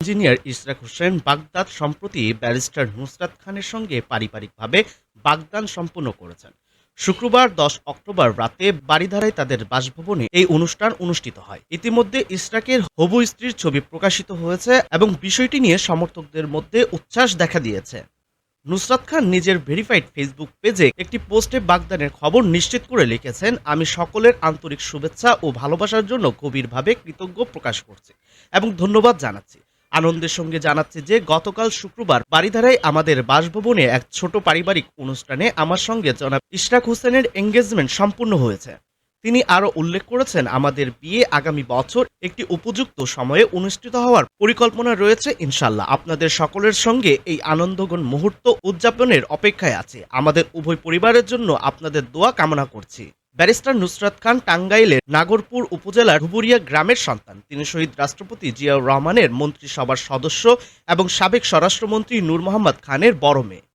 Engineer Ishraq Hossain Baghdad সম্প্রতি barrister Nusrat খানের সঙ্গে পারিবারিকভাবে বাগদান সম্পন্ন করেছেন। শুক্রবার দশ অক্টোবর রাতে বাড়িধারায় তাদের বাসভবনে এই অনুষ্ঠান অনুষ্ঠিত হয়। ইতিমধ্যে ইশরাকের হবু স্ত্রীর ছবি প্রকাশিত হয়েছে এবং বিষয়টি নিয়ে সমর্থকদের মধ্যে উচ্ছ্বাস দেখা দিয়েছে। নুসরাত খান নিজের ভেরিফাইড ফেসবুক পেজে একটি পোস্টে বাগদানের খবর নিশ্চিত করে লিখেছেন, আমি সকলের আন্তরিক শুভেচ্ছা ও ভালোবাসার জন্য গভীরভাবে কৃতজ্ঞ প্রকাশ করছি এবং ধন্যবাদ জানাচ্ছি। আনন্দের সঙ্গে জানাচ্ছি যে, গতকাল শুক্রবার বাড়িধারায় আমাদের বাসভবনে এক ছোট পারিবারিক অনুষ্ঠানে আমার সঙ্গে জনাব ইশরাক হোসেনের এঙ্গেজমেন্ট সম্পূর্ণ হয়েছে। তিনি আরও উল্লেখ করেছেন, আমাদের বিয়ে আগামী বছর একটি উপযুক্ত সময়ে অনুষ্ঠিত হওয়ার পরিকল্পনা রয়েছে ইনশাল্লাহ আপনাদের সকলের সঙ্গে এই আনন্দগণ মুহূর্ত উদযাপনের অপেক্ষায় আছে। আমাদের উভয় পরিবারের জন্য আপনাদের দোয়া কামনা করছি। ব্যারিস্টার নুসরাত খান টাঙ্গাইলের নাগরপুর উপজেলার ধুবুরিয়া গ্রামের সন্তান। তিনি শহীদ রাষ্ট্রপতি জিয়াউর রহমানের মন্ত্রিসভার সদস্য এবং সাবেক স্বরাষ্ট্রমন্ত্রী নূর মোহাম্মদ খানের বড় মেয়ে।